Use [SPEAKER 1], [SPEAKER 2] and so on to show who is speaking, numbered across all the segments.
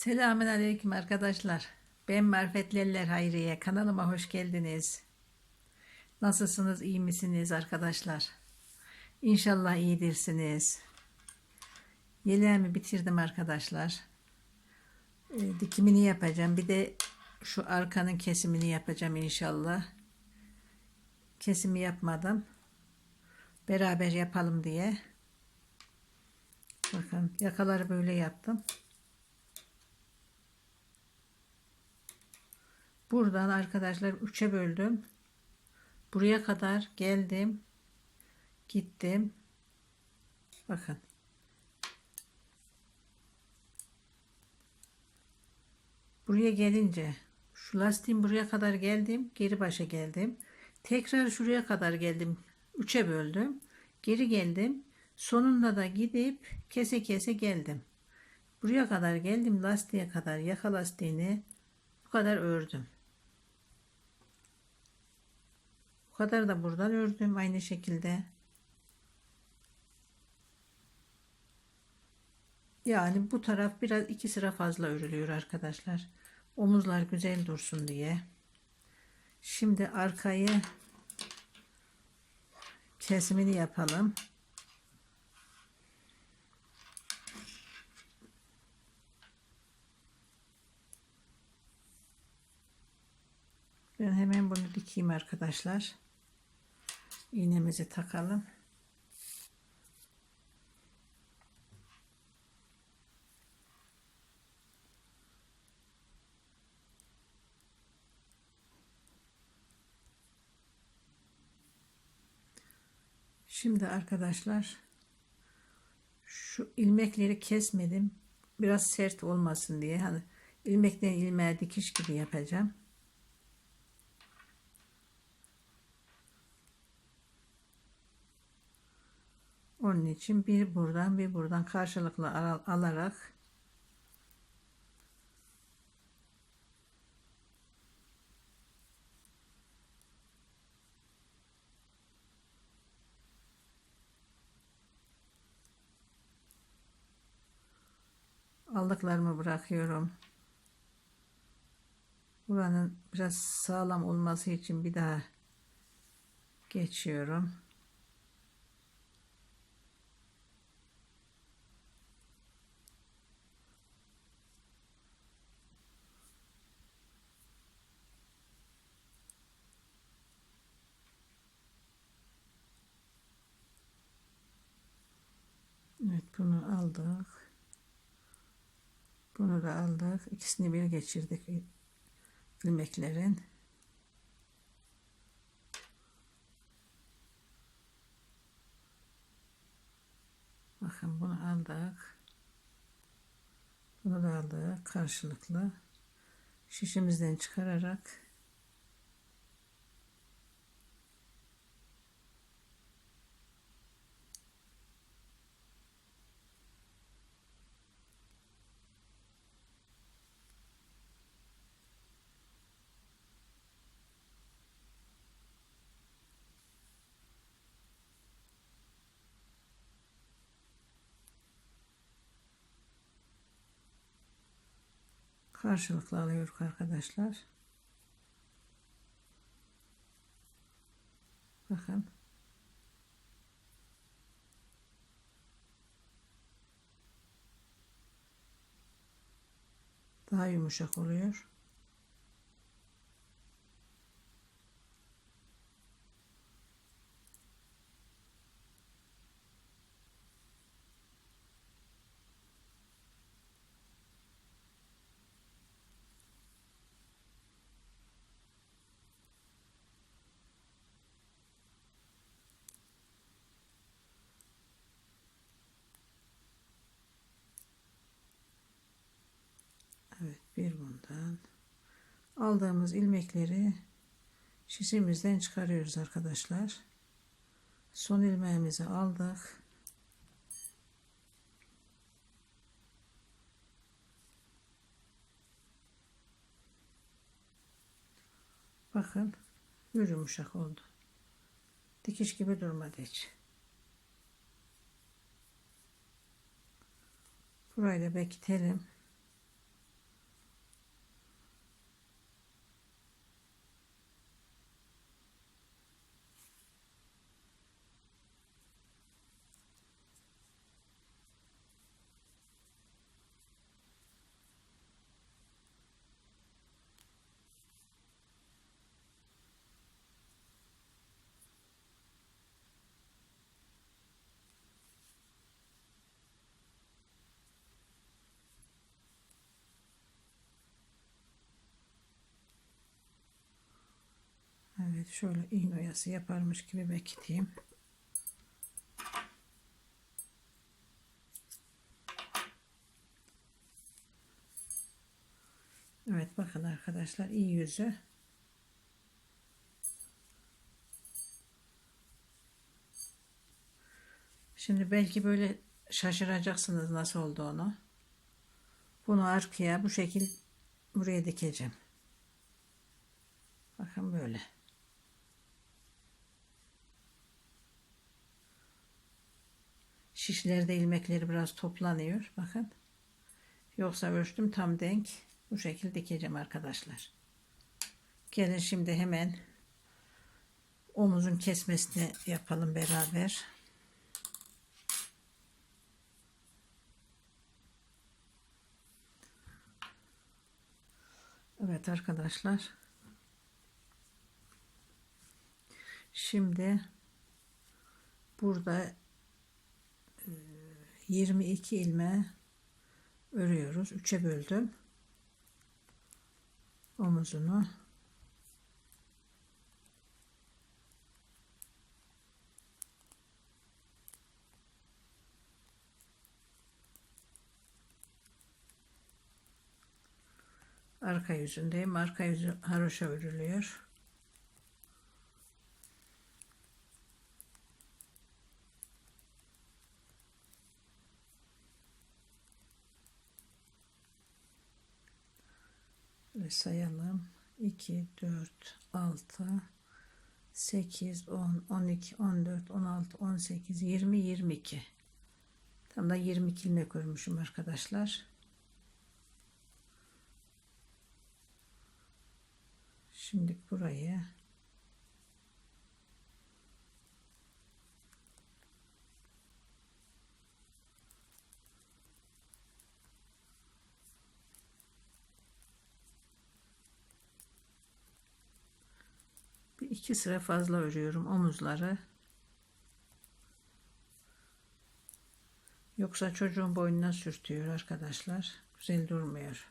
[SPEAKER 1] Selamun Aleyküm arkadaşlar. Ben Marifetliler Hayriye. Kanalıma hoş geldiniz. Nasılsınız? iyi misiniz arkadaşlar? İnşallah iyidirsiniz. Yeleğimi bitirdim arkadaşlar. Ee, dikimini yapacağım. Bir de şu arkanın kesimini yapacağım inşallah. Kesimi yapmadım. Beraber yapalım diye. Bakın yakaları böyle yaptım. Buradan arkadaşlar üçe böldüm. Buraya kadar geldim. Gittim. Bakın. Buraya gelince şu lastiğin buraya kadar geldim. Geri başa geldim. Tekrar şuraya kadar geldim. Üçe böldüm. Geri geldim. Sonunda da gidip kese kese geldim. Buraya kadar geldim lastiğe kadar yaka lastiğini bu kadar ördüm. Bu kadar da buradan ördüm aynı şekilde. Yani bu taraf biraz iki sıra fazla örülüyor arkadaşlar. Omuzlar güzel dursun diye. Şimdi arkayı kesimini yapalım. Ben hemen bunu dikeyim arkadaşlar. İğnemizi takalım. Şimdi arkadaşlar şu ilmekleri kesmedim. Biraz sert olmasın diye. Hani ilmekten ilmeğe dikiş gibi yapacağım. Onun için bir buradan bir buradan karşılıklı al- alarak aldıklarımı bırakıyorum. Buranın biraz sağlam olması için bir daha geçiyorum. Evet bunu aldık. Bunu da aldık. İkisini bir geçirdik ilmeklerin. Bakın bunu aldık. Bunu da aldık karşılıklı. Şişimizden çıkararak karşılıklı alıyoruz arkadaşlar. Bakın. Daha yumuşak oluyor. Evet bir bundan. Aldığımız ilmekleri şişimizden çıkarıyoruz arkadaşlar. Son ilmeğimizi aldık. Bakın yumuşak oldu. Dikiş gibi durmadı hiç. Burayı da bekletelim. Evet şöyle iğne oyası yaparmış gibi bekleyeyim. Evet bakın arkadaşlar iyi yüzü. Şimdi belki böyle şaşıracaksınız nasıl olduğunu. Bunu arkaya bu şekil buraya dikeceğim. Bakın böyle. Şişlerde ilmekleri biraz toplanıyor. Bakın. Yoksa ölçtüm tam denk. Bu şekilde dikeceğim arkadaşlar. Gelin şimdi hemen omuzun kesmesini yapalım beraber. Evet arkadaşlar. Şimdi burada 22 ilme örüyoruz. 3'e böldüm. Omuzunu. Arka yüzündeyim. Arka yüzü haroşa örülüyor. Ve sayalım. 2, 4, 6, 8, 10, 12, 14, 16, 18, 20, 22. Tam da 22 ilmek örmüşüm arkadaşlar. Şimdi burayı bir iki sıra fazla örüyorum omuzları. Yoksa çocuğun boynuna sürtüyor arkadaşlar. Güzel durmuyor.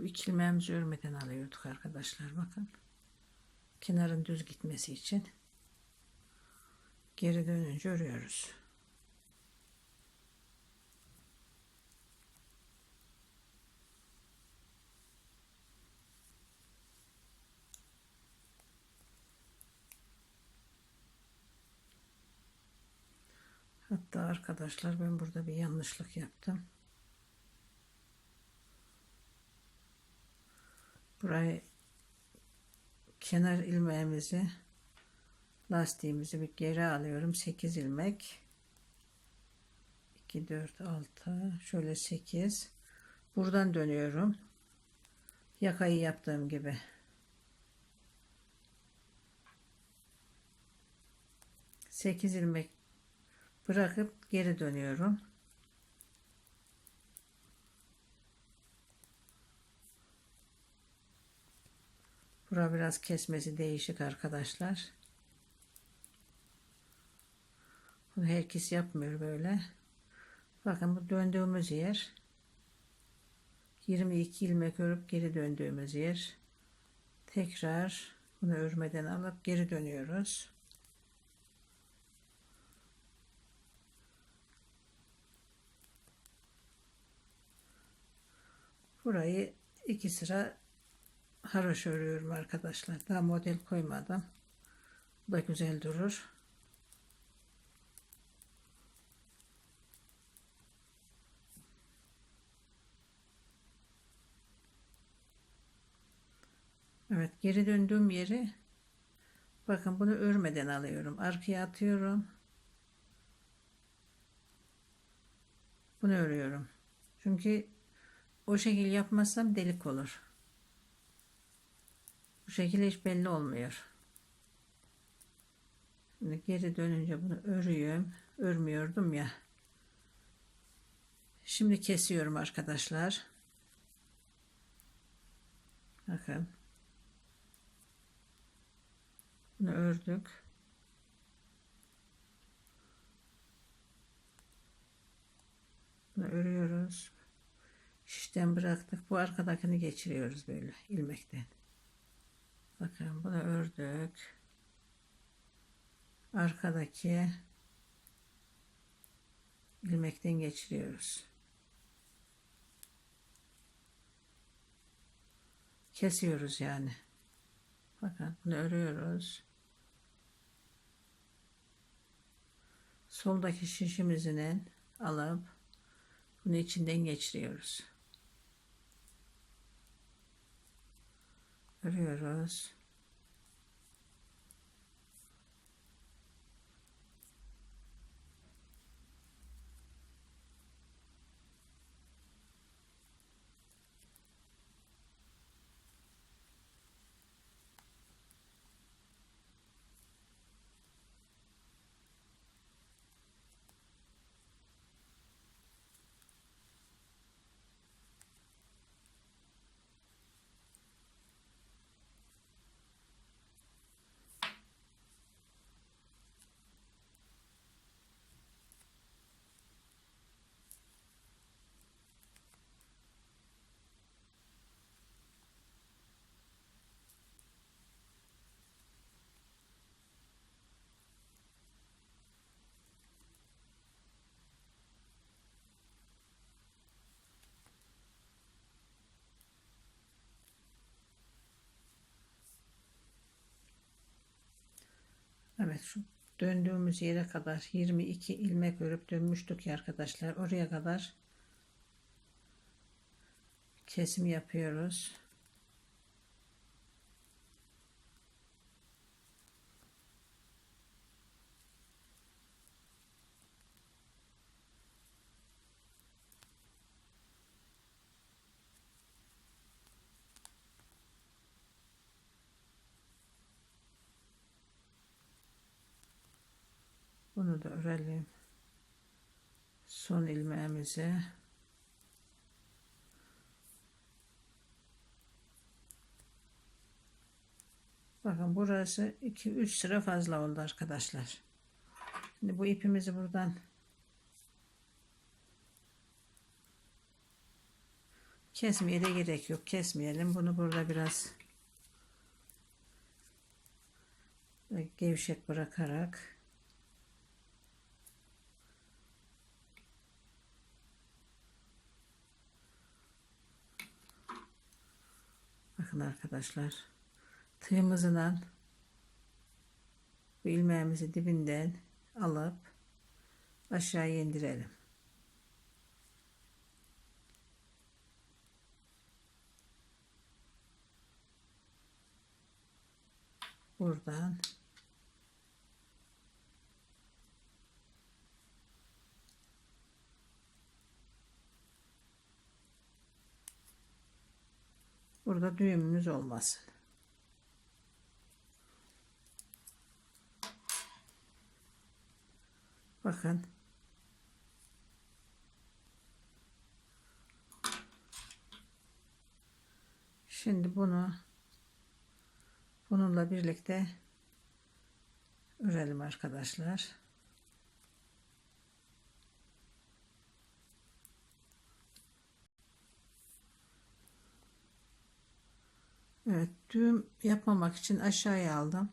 [SPEAKER 1] Bu ikilmemizi örmeden alıyorduk arkadaşlar bakın. Kenarın düz gitmesi için geri dönünce örüyoruz. Hatta arkadaşlar ben burada bir yanlışlık yaptım. Burayı kenar ilmeğimizi lastiğimizi bir geri alıyorum. 8 ilmek. 2 4 6 şöyle 8. Buradan dönüyorum. Yakayı yaptığım gibi. Sekiz ilmek bırakıp geri dönüyorum. Bura biraz kesmesi değişik arkadaşlar. Bunu herkes yapmıyor böyle. Bakın bu döndüğümüz yer 22 ilmek örüp geri döndüğümüz yer. Tekrar bunu örmeden alıp geri dönüyoruz. Burayı iki sıra haroşa örüyorum arkadaşlar. Daha model koymadım. Bu da güzel durur. Evet geri döndüğüm yeri bakın bunu örmeden alıyorum. Arkaya atıyorum. Bunu örüyorum. Çünkü o şekil yapmazsam delik olur. Bu şekilde hiç belli olmuyor. Şimdi geri dönünce bunu örüyorum. Örmüyordum ya. Şimdi kesiyorum arkadaşlar. Bakın. Bunu ördük. Bunu örüyoruz. Şişten bıraktık. Bu arkadakini geçiriyoruz böyle ilmekten. Bakın bunu ördük. Arkadaki ilmekten geçiriyoruz. Kesiyoruz yani. Bakın bunu örüyoruz. Soldaki şişimizin alıp bunu içinden geçiriyoruz. Örüyoruz. Evet şu döndüğümüz yere kadar 22 ilmek örüp dönmüştük ya arkadaşlar. Oraya kadar kesim yapıyoruz. Bunu da örelim. Son ilmeğimizi Bakın burası 2-3 sıra fazla oldu arkadaşlar. Şimdi bu ipimizi buradan kesmeye de gerek yok. Kesmeyelim. Bunu burada biraz gevşek bırakarak Bakın arkadaşlar. Tığımızdan bu ilmeğimizi dibinden alıp aşağıya indirelim. Buradan Burada düğümümüz olmasın. Bakın. Şimdi bunu bununla birlikte örelim arkadaşlar. Evet düğüm yapmamak için aşağıya aldım.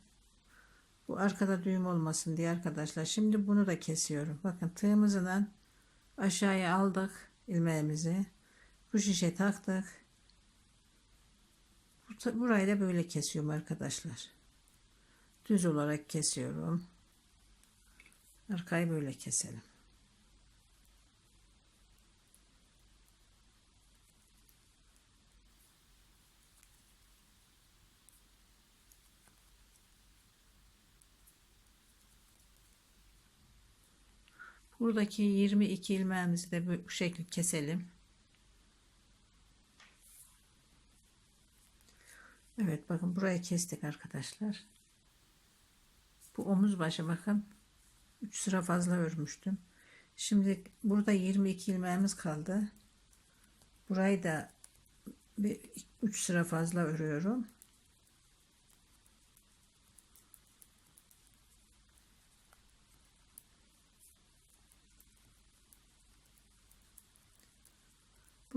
[SPEAKER 1] Bu arkada düğüm olmasın diye arkadaşlar. Şimdi bunu da kesiyorum. Bakın tığımızdan aşağıya aldık ilmeğimizi. Bu şişe taktık. Burayı da böyle kesiyorum arkadaşlar. Düz olarak kesiyorum. Arkayı böyle keselim. Buradaki 22 ilmeğimizi de bu şekilde keselim. Evet bakın burayı kestik arkadaşlar. Bu omuz başı bakın 3 sıra fazla örmüştüm. Şimdi burada 22 ilmeğimiz kaldı. Burayı da bir 3 sıra fazla örüyorum.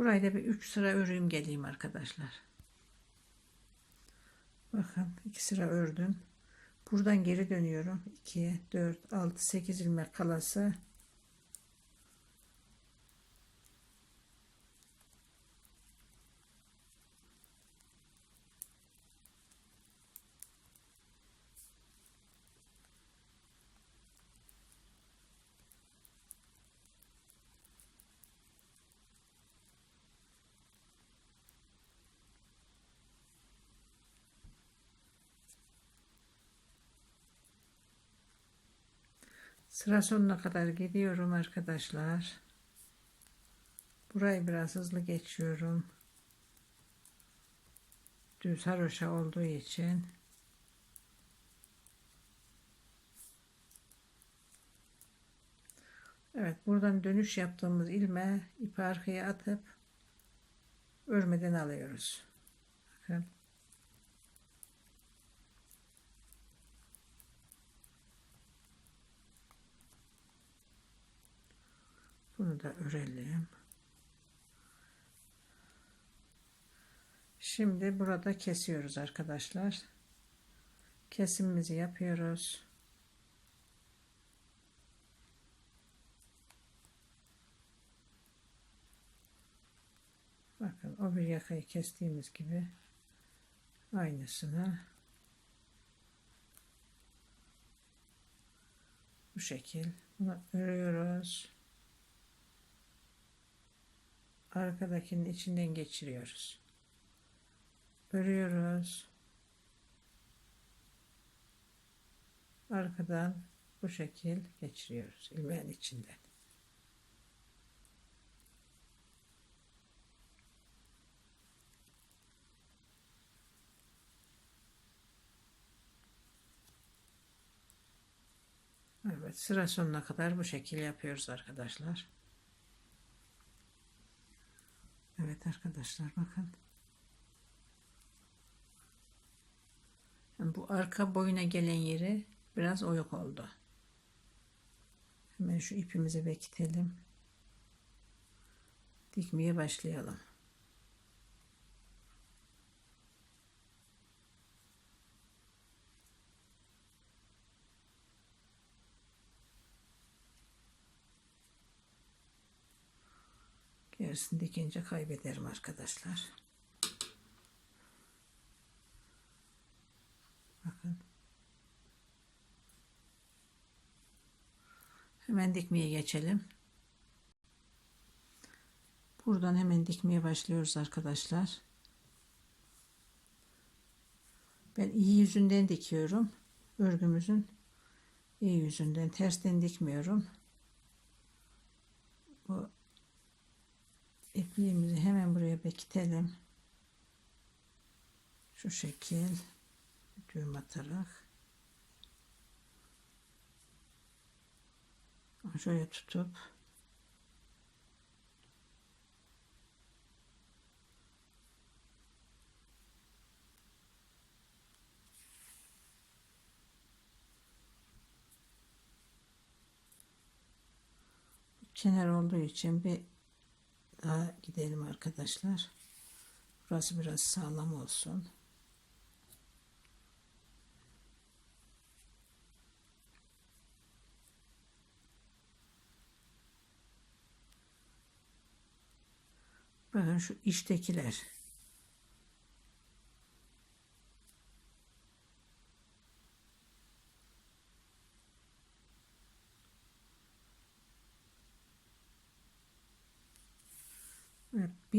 [SPEAKER 1] Burayı da bir 3 sıra öreyim geleyim arkadaşlar. Bakın 2 sıra ördüm. Buradan geri dönüyorum. 2, 4, 6, 8 ilmek kalası. Sıra sonuna kadar gidiyorum arkadaşlar. Burayı biraz hızlı geçiyorum. Düz haroşa olduğu için. Evet buradan dönüş yaptığımız ilme ipi arkaya atıp örmeden alıyoruz. Bakın. Bunu da örelim. Şimdi burada kesiyoruz arkadaşlar. Kesimimizi yapıyoruz. Bakın o bir yakayı kestiğimiz gibi aynısını bu şekil bunu örüyoruz arkadakinin içinden geçiriyoruz. Örüyoruz. Arkadan bu şekil geçiriyoruz ilmeğin içinden. Evet sıra sonuna kadar bu şekil yapıyoruz arkadaşlar. Evet arkadaşlar bakın. bu arka boyuna gelen yeri biraz oyuk oldu. Hemen şu ipimizi bekletelim. Dikmeye başlayalım. Gerisini dikince kaybederim arkadaşlar. Bakın. Hemen dikmeye geçelim. Buradan hemen dikmeye başlıyoruz arkadaşlar. Ben iyi yüzünden dikiyorum. Örgümüzün iyi yüzünden tersten dikmiyorum. Bu ipliğimizi hemen buraya bekletelim. Şu şekil düğüm atarak şöyle tutup kenar olduğu için bir daha gidelim arkadaşlar. Burası biraz sağlam olsun. Bakın şu içtekiler.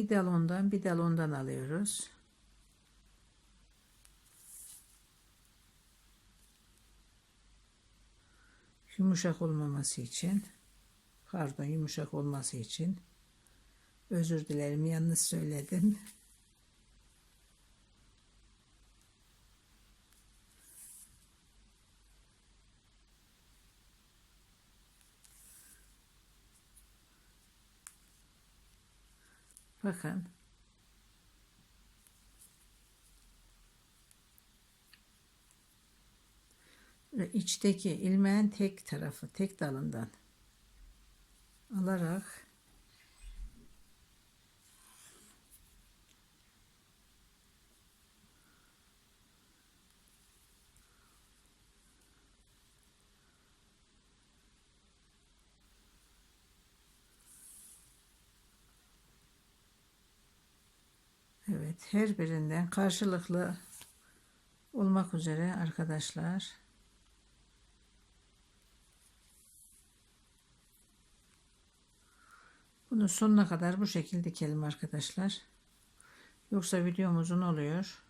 [SPEAKER 1] Bir dalondan bir dalondan alıyoruz. Yumuşak olmaması için pardon yumuşak olması için özür dilerim yanlış söyledim. Bakın. Ve içteki ilmeğin tek tarafı, tek dalından alarak her birinden karşılıklı olmak üzere arkadaşlar. Bunu sonuna kadar bu şekilde dikelim arkadaşlar. Yoksa videom uzun oluyor.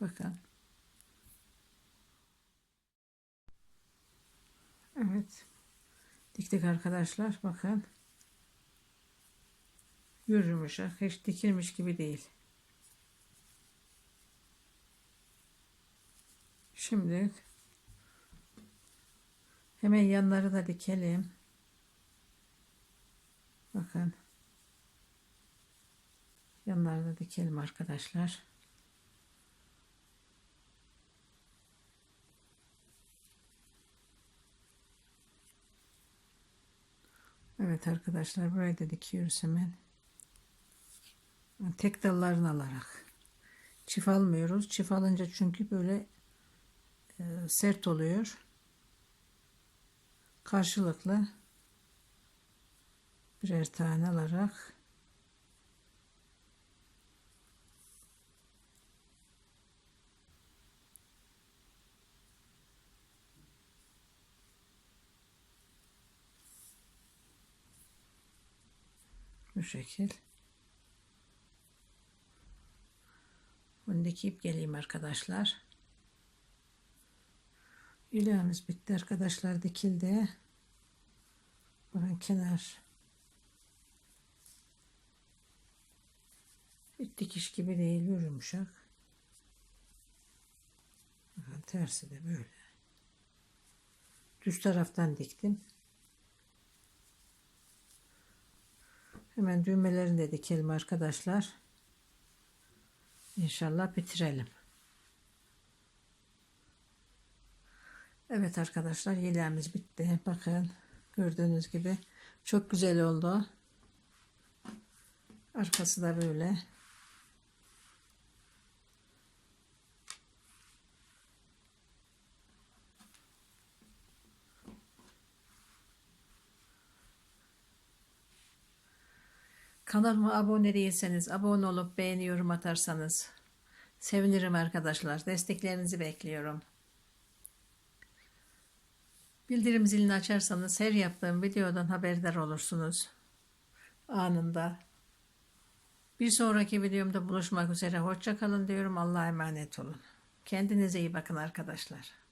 [SPEAKER 1] Bakın. Evet. Diktik arkadaşlar. Bakın. Yumuşak. Hiç dikilmiş gibi değil. Şimdi hemen yanları da dikelim. Bakın. Yanları da dikelim arkadaşlar. Evet arkadaşlar burayı da dikiyoruz hemen. Tek dallarını alarak. Çift almıyoruz. Çift alınca çünkü böyle e, sert oluyor. Karşılıklı birer tane alarak bu şekil. Öndeki ip geleyim arkadaşlar. İlağımız bitti arkadaşlar dikildi. Bakın kenar hiç dikiş gibi değil yumuşak. Bakın tersi de böyle. Düz taraftan diktim. Hemen düğmelerini de dikelim arkadaşlar. İnşallah bitirelim. Evet arkadaşlar yeleğimiz bitti. Bakın gördüğünüz gibi çok güzel oldu. Arkası da böyle. Kanalıma abone değilseniz abone olup beğeni yorum atarsanız sevinirim arkadaşlar. Desteklerinizi bekliyorum. Bildirim zilini açarsanız her yaptığım videodan haberdar olursunuz. Anında. Bir sonraki videomda buluşmak üzere. Hoşçakalın diyorum. Allah'a emanet olun. Kendinize iyi bakın arkadaşlar.